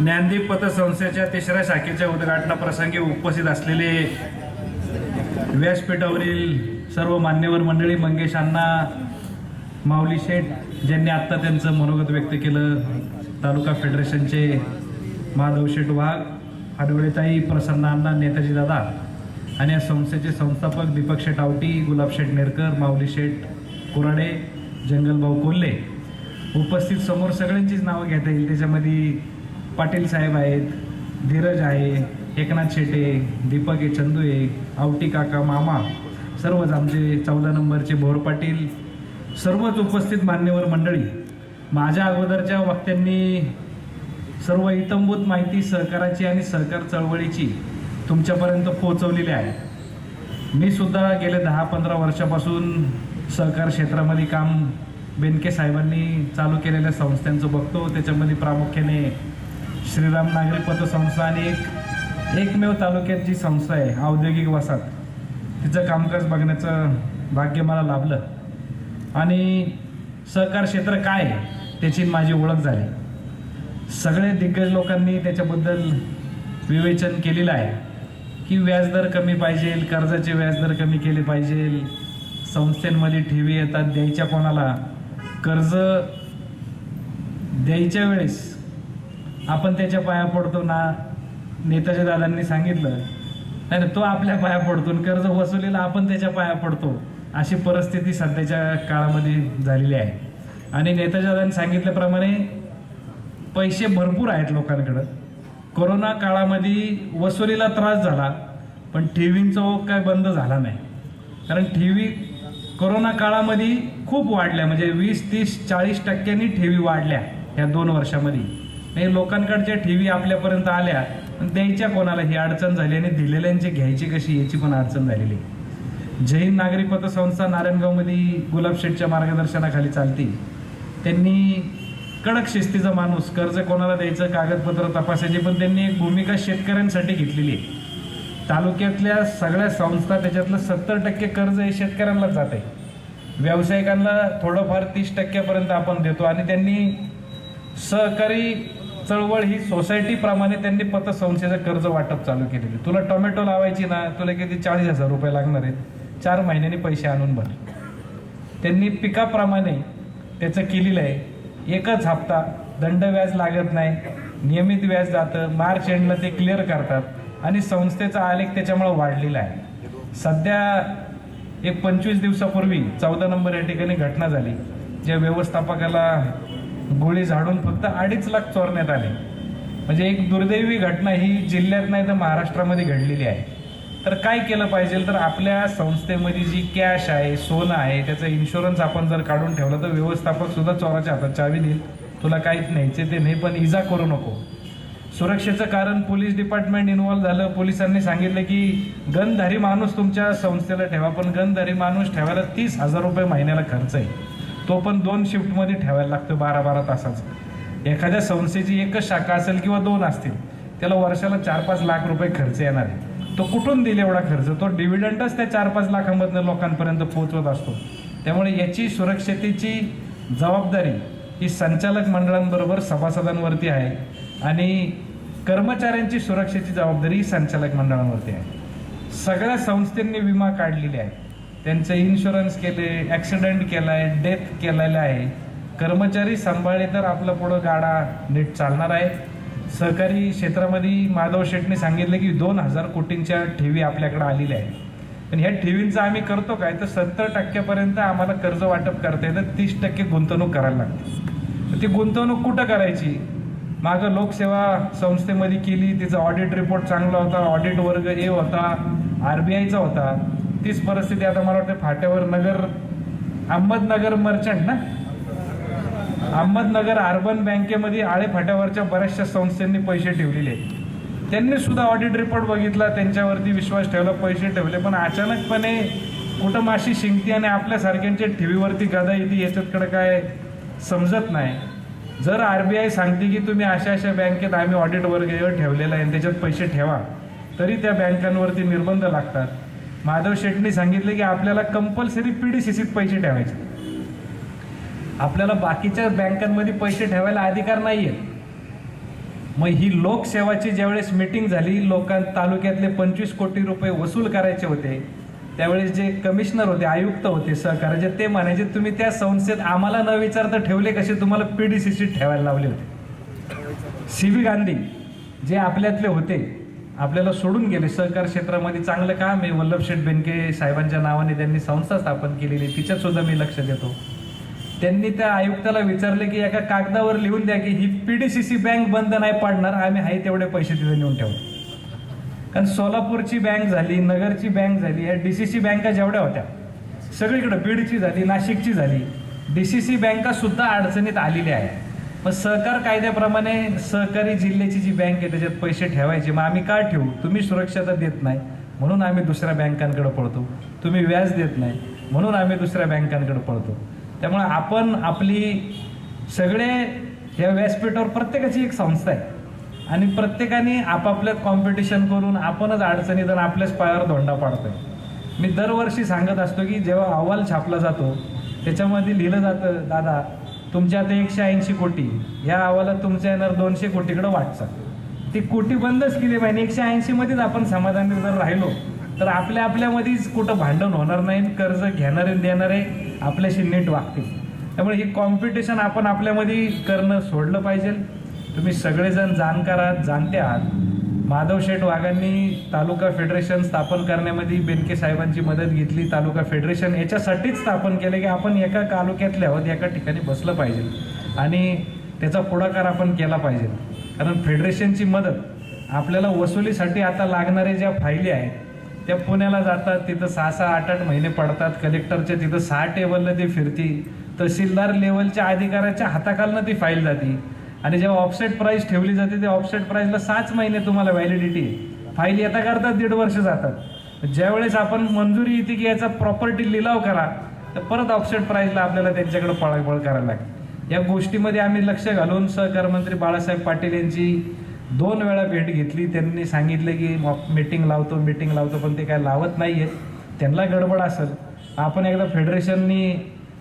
ज्ञानदीप पतसंस्थेच्या तिसऱ्या शाखेच्या उद्घाटनाप्रसंगी उपस्थित असलेले व्यासपीठावरील सर्व मान्यवर मंडळी मंगेश अण्णा माऊली शेठ ज्यांनी आत्ता त्यांचं मनोगत व्यक्त केलं तालुका फेडरेशनचे माधव शेठ वाघ हडवळेताई प्रसन्न अण्णा नेताजी दादा आणि या संस्थेचे संस्थापक दीपक शेठ आवटी गुलाब शेठ नेरकर माऊली शेठ कोराडे जंगलभाऊ कोल्हे. उपस्थित समोर सगळ्यांचीच नावं घेता येईल. त्याच्यामध्ये पाटील साहेब आहेत धीरज आहे एकनाथ शेटे दीपक ए चंदू आवटी काका मामा सर्वच आमचे चौदा नंबरचे भोर पाटील सर्वच उपस्थित मान्यवर मंडळी. माझ्या अगोदरच्या वक्त्यांनी सर्व इतंभूत माहिती सहकाराची आणि सहकार चळवळीची तुमच्यापर्यंत पोहोचवलेली आहे. मी सुद्धा गेले दहा पंधरा वर्षापासून सहकार क्षेत्रामध्ये काम बेनके साहेबांनी चालू केलेल्या संस्थांचं बघतो त्याच्यामध्ये प्रामुख्याने श्रीराम नागरी पतसंस्था आणि एक एकमेव तालुक्यात जी संस्था आहे औद्योगिक वसाहत. तिचं कामकाज बघण्याचं भाग्य मला लाभलं. आणि सहकार क्षेत्र काय आहे त्याची माझी ओळख झाली. सगळे दिग्गज लोकांनी त्याच्याबद्दल विवेचन केलेलं आहे की व्याजदर कमी पाहिजे कर्जाचे व्याजदर कमी केले पाहिजे. संस्थांमध्ये ठेवी येतात द्यायच्या कोणाला कर्ज द्यायच्या वेळेस आपण त्याच्या पाया पडतो ना नेताच्या दादांनी सांगितलं. नाही ना तो आपल्या पाया पडतो कर्ज वसुलीला आपण त्याच्या पाया पडतो. अशी परिस्थिती सध्याच्या काळामध्ये झालेली आहे. आणि नेताच्या दादांनी सांगितल्याप्रमाणे पैसे भरपूर आहेत लोकांकडं. कोरोना काळामध्ये वसुलीला त्रास झाला पण ठेवींचा ओघ काय बंद झाला नाही. कारण ठेवी कोरोना काळामध्ये खूप वाढल्या म्हणजे वीस तीस चाळीस टक्क्यांनी ठेवी वाढल्या ह्या दोन वर्षामध्ये. म्हणजे लोकांकडच्या ठेवी आपल्यापर्यंत आल्या पण द्यायच्या कोणाला ही अडचण झाली आणि दिलेल्यांची घ्यायची कशी याची पण अडचण झालेली. आहे. नागरी पतसंस्था नारायणगावमध्ये गुलाब शेठच्या मार्गदर्शनाखाली चालते. त्यांनी कडक शिस्तीचा माणूस कर्ज कोणाला द्यायचं कागदपत्र तपासायची पण त्यांनी एक भूमिका शेतकऱ्यांसाठी घेतलेली आहे. तालुक्यातल्या सगळ्या संस्था त्याच्यातलं सत्तर टक्के कर्ज हे शेतकऱ्यांनाच जात. आहे व्यावसायिकांना थोडंफार तीस टक्क्यापर्यंत आपण देतो आणि त्यांनी सहकारी चळवळ ही सोसायटीप्रमाणे त्यांनी पतसंस्थेचं कर्ज वाटप चालू केलेलं आहे. तुला टोमॅटो लावायची ना तुला किती चाळीस हजार रुपये लागणार आहेत. चार महिन्यांनी पैसे आणून भर. त्यांनी पिकाप्रमाणे त्याचं केलेलं आहे. एकच हप्ता दंड व्याज लागत नाही नियमित व्याज जातं मार्च एंडला ते क्लिअर करतात आणि संस्थेचा आलेख त्याच्यामुळे वाढलेला आहे. सध्या एक पंचवीस दिवसापूर्वी चौदा नंबर या ठिकाणी घटना झाली ज्या व्यवस्थापकाला गोळी झाडून फक्त अडीच लाख चोरण्यात आले. म्हणजे एक दुर्दैवी घटना ही जिल्ह्यात नाही तर महाराष्ट्रामध्ये घडलेली आहे. तर काय केलं पाहिजे? तर आपल्या संस्थेमध्ये जी कॅश आहे सोनं आहे त्याचा इन्शुरन्स आपण जर काढून ठेवलं तर व्यवस्थापक सुद्धा चोराच्या हातात चावी देईल. तुला काहीच न्यायचे ते नाही पण इजा करू नको. सुरक्षेचं कारण पोलीस डिपार्टमेंट इन्व्हॉल्व झालं. पोलिसांनी सांगितलं की गनधारी माणूस तुमच्या संस्थेला ठेवा पण गनधारी माणूस ठेवायला तीस हजार रुपये महिन्याला खर्च आहे. तो पण दोन शिफ्टमध्ये ठेवायला लागतो बारा बारा तासाचं. एखाद्या संस्थेची एकच शाखा असेल किंवा दोन असतील त्याला वर्षाला चार पाच लाख रुपये खर्च येणार आहे. तो कुठून दिला एवढा खर्च? तो डिव्हिडंडच त्या चार पाच लाखांमधनं लोकांपर्यंत पोहोचवत असतो. त्यामुळे याची सुरक्षतेची जबाबदारी ही संचालक मंडळांबरोबर सभासदांवरती आहे आणि कर्मचाऱ्यांची सुरक्षेची जबाबदारी ही संचालक मंडळांवरती आहे. सगळ्या संस्थेंनी विमा काढलेली आहे त्यांचे इन्शुरन्स केले ॲक्सिडेंट केला आहे डेथ केलेला आहे. कर्मचारी सांभाळले तर आपलं पुढं गाडा नीट चालणार आहे. सहकारी क्षेत्रामध्ये माधव शेटने सांगितलं की दोन हजार कोटींच्या ठेवी आपल्याकडे आलेल्या आहेत. पण ह्या ठेवींचं आम्ही करतो काय? तर सत्तर टक्क्यापर्यंत आम्हाला कर्ज वाटप करता येतं. तीस टक्के गुंतवणूक करायला लागते. ती गुंतवणूक कुठं करायची? मागं लोकसेवा संस्थेमध्ये केली तिचा ऑडिट रिपोर्ट चांगला होता ऑडिट वर्ग ए होता आर बी आयचा होता. तीच परिस्थिती आता मला वाटतं फाट्यावर नगर अहमदनगर मर्चंट ना? अहमदनगर अर्बन बँकेमध्ये आळे फाट्यावरच्या बऱ्याचशा संस्थांनी पैसे ठेवलेले आहेत. त्यांनी सुद्धा ऑडिट रिपोर्ट बघितला त्यांच्यावरती विश्वास ठेवला पैसे ठेवले पण अचानकपणे कुठं माशी शिंकती आणि आपल्यासारख्यांच्या ठेवीवरती गदा येते याच्याकडे काय समजत नाही. जर आर बी आय सांगते की तुम्ही अशा अशा बँकेत आम्ही ऑडिट वर्ग ठेवलेला आहे आणि त्याच्यात पैसे ठेवा तरी त्या बँकांवरती निर्बंध लागतात. माधव शेटनी सांगितले की आपल्याला कंपल्सरी पी डी सी सीत पैसे ठेवायचे. आपल्याला बाकीच्या बँकांमध्ये पैसे ठेवायला अधिकार नाही आहे मग ही लोकसेवाची ज्यावेळेस मिटिंग झाली लोकां तालुक्यातले पंचवीस कोटी रुपये वसूल करायचे होते त्यावेळेस जे कमिशनर होते आयुक्त होते सहकार्याचे ते म्हणायचे तुम्ही त्या संस्थेत आम्हाला न विचारता ठेवले कसे तुम्हाला पी डी सी ठेवायला लावले होते? सी व्ही गांधी जे आपल्यातले होते आपल्याला सोडून गेले. सहकार क्षेत्रामध्ये चांगलं काम आहे. वल्लभशेठ बेनके साहेबांच्या नावाने त्यांनी संस्था स्थापन केलेली तिच्यात सुद्धा मी लक्ष देतो. त्यांनी त्या आयुक्ताला विचारले की एका कागदावर लिहून द्या की ही P D C C bank बंद नाही पाडणार. आम्ही आहे तेवढे पैसे तिथे नेऊन ठेवतो. कारण सोलापूरची बँक झाली नगरची बँक झाली या डी सी सी बँका जेवढ्या होत्या सगळीकडे बीडची झाली नाशिकची झाली डी सी सी बँकासुद्धा अडचणीत आलेल्या आहेत. मग सहकार कायद्याप्रमाणे सहकारी जिल्ह्याची जी बँक आहे त्याच्यात पैसे ठेवायचे. मग आम्ही का ठेवू? तुम्ही सुरक्षता देत नाही. म्हणून आम्ही दुसऱ्या बँकांकडे पळतो. तुम्ही व्याज देत नाही. म्हणून आम्ही दुसऱ्या बँकांकडे पळतो. त्यामुळे आपण आपली सगळे ह्या व्यासपीठावर प्रत्येकाची एक संस्था आहे. आणि प्रत्येकाने आपापल्यात कॉम्पिटिशन करून आपणच अडचणीत आणि आपल्याच पायावर धोंडा पाडतोय. मी दरवर्षी सांगत असतो की जेव्हा अहवाल छापला जातो त्याच्यामध्ये लिहिलं जातं दादा तुमच्या आता एकशे ऐंशी कोटी ह्या अहवालात तुमच्या येणार दोनशे कोटीकडे वाटचाल. ती कोटी बंदच केली पाहिजे एकशे ऐंशीमध्येच आपण समाधानी जर राहिलो तर आपल्या आपल्यामध्येच कुठं भांडण होणार नाही कर्ज घेणारे देणारे आपल्याशी नीट वागतील. त्यामुळे ही कॉम्पिटिशन आपण आपल्यामध्ये करणं सोडलं पाहिजे. तुम्ही सगळेजण जाणकार आहात जाणते आहात. माधव शेठ वाघांनी तालुका फेडरेशन स्थापन करण्यामध्ये बेनके साहेबांची मदत घेतली. तालुका फेडरेशन याच्यासाठीच स्थापन केलं की आपण एका तालुक्यातले आहोत एका ठिकाणी बसलं पाहिजे. आणि त्याचा पुढाकार आपण केला पाहिजे. कारण फेडरेशनची मदत आपल्याला वसुलीसाठी आता लागणारे ज्या फायली आहेत त्या पुण्याला जातात तिथं सहा सहा आठ आठ महिने पडतात. कलेक्टरच्या तिथं सहा टेबलला ती फिरती. तहसीलदार लेवलच्या अधिकाऱ्याच्या हाताखालनं ती फाईल जाते. आणि जेव्हा ऑफसेट प्राईस ठेवली जाते त्या ऑफसेट प्राईसला सात महिने तुम्हाला व्हॅलिडिटी आहे. फाईल येता करता दीड वर्ष जातात. ज्यावेळेस आपण मंजुरी येते की याचा प्रॉपर्टी लिलाव करा तर परत ऑफसेट प्राईसला आपल्याला त्यांच्याकडे पळापळ करायला लागेल. या गोष्टीमध्ये आम्ही लक्ष घालून सहकार मंत्री बाळासाहेब पाटील यांची दोन वेळा भेट घेतली. त्यांनी सांगितले की मीटिंग लावतो मीटिंग लावतो पण ते काय लावत नाही आहेत त्यांना गडबड असेल. आपण एकदा फेडरेशननी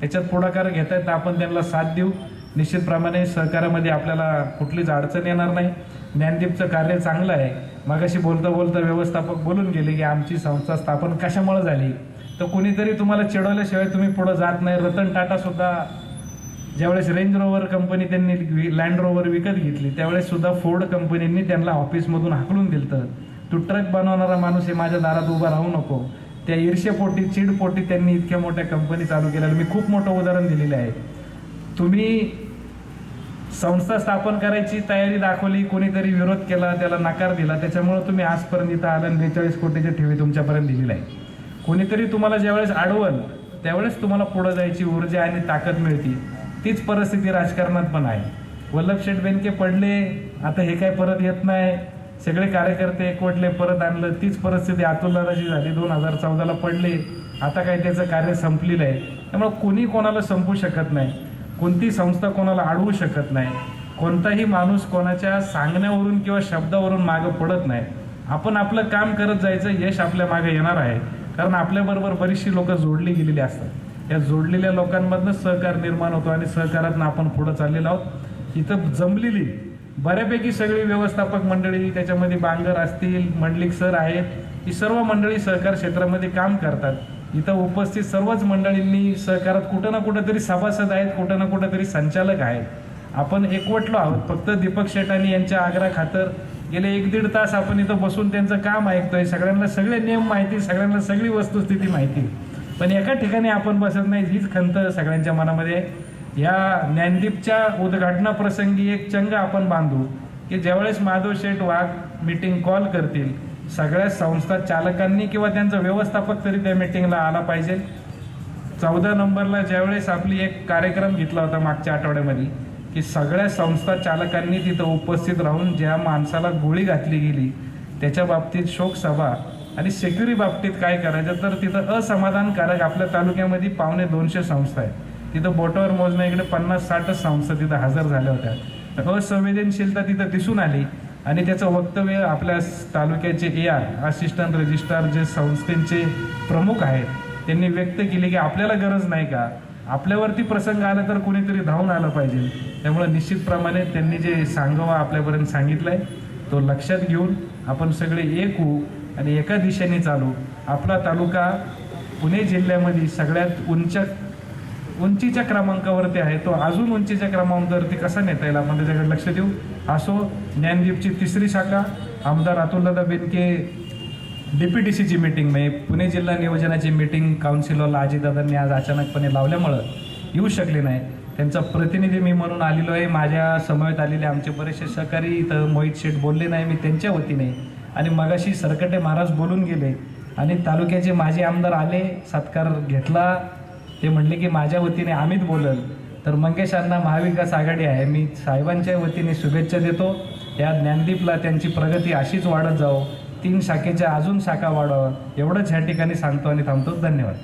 त्याच्यात पुढाकार घेत आहेत तर आपण त्यांना साथ देऊ. निश्चितप्रमाणे सहकार्यामध्ये आपल्याला कुठलीच अडचण येणार नाही. ज्ञानदीपचं कार्य चांगलं आहे. मगाशी बोलता बोलता व्यवस्थापक बोलून गेले की आमची संस्था स्थापन कशामुळे झाली? तर कुणीतरी तुम्हाला चिडवल्याशिवाय तुम्ही पुढं जात नाही. रतन टाटासुद्धा ज्यावेळेस रेंज रोवर कंपनी त्यांनी लँड रोवर विकत घेतली त्यावेळेस सुद्धा फोर्ड कंपनींनी त्यांना ऑफिसमधून हाकलून दिलं तू ट्रक बनवणारा माणूस हे माझ्या दारात उभा राहू नको. त्या ईर्ष्यपोटी चिडपोटी त्यांनी इतक्या मोठ्या कंपनी चालू केल्या मी खूप मोठं उदाहरण दिलेलं आहे. तुम्ही संस्था स्थापन करायची तयारी दाखवली कोणीतरी विरोध केला त्याला नकार दिला. त्याच्यामुळं तुम्ही आजपर्यंत इथं आलं आणि बेचाळीस कोटीची ठेवी तुमच्यापर्यंत दिलेली आहे कोणीतरी तुम्हाला ज्यावेळेस अडवल त्यावेळेस तुम्हाला पुढं जायची ऊर्जा आणि ताकद मिळते. तीच परिस्थिती राजकारणात पण आहे. वल्लभ शेठ बेनके पडले आता हे काय परत येत नाही. सगळे कार्यकर्ते एकवटले परत आणलं. तीच परिस्थिती अतुलदाराची झाली. दोन हजार चौदाला पडले. आता काय त्याचं कार्य संपलेलं आहे. त्यामुळे कोणी कोणाला संपू शकत नाही. कोणती संस्था कोणाला अडवू शकत नाही कोणताही माणूस कोणाच्या सांगण्यावरून किंवा शब्दावरून मागं पडत नाही. आपण आपलं काम करत जायचं यश आपल्या मागे येणार आहे. कारण आपल्याबरोबर बरीचशी लोक जोडली गेलेली असतात. या जोडलेल्या लोकांमधनं सहकार निर्माण होतो आणि सहकारातनं आपण पुढं चाललेलो आहोत. इथं जमलेली बऱ्यापैकी सगळी व्यवस्थापक मंडळी त्याच्यामध्ये बांगर असतील मंडलिक सर आहेत ही सर्व मंडळी सहकार क्षेत्रामध्ये काम करतात. इथं उपस्थित सर्वच मंडळींनी सहकारात कुठं ना कुठं तरी सभासद आहेत कुठं ना कुठं तरी संचालक आहेत. आपण एकवटलो आहोत. फक्त दीपक शेटानी यांच्या आग्रा खातर गेले एक दीड तास आपण इथं बसून त्यांचं काम ऐकतोय. सगळ्यांना सगळे नियम माहिती सगळ्यांना सगळी वस्तुस्थिती माहिती. पण एका ठिकाणी आपण बसत नाही हीच खंत सगळ्यांच्या मनामध्ये. या ज्ञानदीपच्या उद्घाटनाप्रसंगी एक चंग आपण बांधू की ज्यावेळेस माधव शेठ वाघ मीटिंग कॉल करतील सगळ्या संस्था चालकांनी किंवा त्यांचा व्यवस्थापक तरी त्या मीटिंगला आला पाहिजे. चौदा नंबरला ज्यावेळेस आपली एक कार्यक्रम घेतला होता मागच्या आठवड्यामध्ये की सगळ्या संस्था चालकांनी तिथं उपस्थित राहून ज्या माणसाला गोळी घातली गेली त्याच्या बाबतीत शोकसभा आणि सेक्युरी बाबतीत काय करायचं तर तिथं असमाधानकारक आपल्या तालुक्यामध्ये पावणे दोनशे संस्था आहेत. तिथं बोटावर मोजण्या इकडे पन्नास साठच संस्था तिथं हजर झाल्या होत्या. तर असंवेदनशीलता तिथं दिसून आली. आणि त्याचं वक्तव्य आपल्या तालुक्याचे ए आर असिस्टंट रजिस्ट्रार जे संस्थेचे प्रमुख आहेत त्यांनी व्यक्त केली की आपल्याला गरज नाही का? आपल्यावरती प्रसंग आला तर कोणीतरी धावून आलं पाहिजे. त्यामुळे निश्चितप्रमाणे त्यांनी जे सांगावा आपल्यापर्यंत सांगितलं आहे तो लक्षात घेऊन आपण सगळे एक होऊ आणि एका दिशेने चालू. आपला तालुका पुणे जिल्ह्यामध्ये सगळ्यात उंच उंचीच्या क्रमांकावरती आहे. तो अजून उंचीच्या क्रमांकावरती कसा नेता येईल? आपण त्याच्याकडे लक्ष देऊ. असो ज्ञानदीपची तिसरी शाखा आमदार अतुलदादा बेनके डी पी टी सीची मीटिंग म्हणजे पुणे जिल्हा नियोजनाची मीटिंग काउन्सिलरला अजितदादांनी आज अचानकपणे लावल्यामुळं येऊ शकले नाही. त्यांचा प्रतिनिधी मी म्हणून आलेलो आहे. माझ्या समवेत आलेले आमचे बरेचसे सहकारी इथं मोहित शेठ बोलले नाही. मी त्यांच्या वतीने आणि मगाशी सरकटे महाराज बोलून गेले आणि तालुक्याचे माजी आमदार आले सत्कार घेतला. ते म्हणले की माझ्या वतीने आम्हीच बोलल तर मंगेशांना महाविकास आघाडी आहे. मी साहेबांच्या वतीने शुभेच्छा देतो. या ज्ञानदीपला त्यांची प्रगती अशीच वाढत जावो. तीन शाखेच्या अजून शाखा वाढावं एवढंच ह्या ठिकाणी सांगतो आणि थांबतो. धन्यवाद.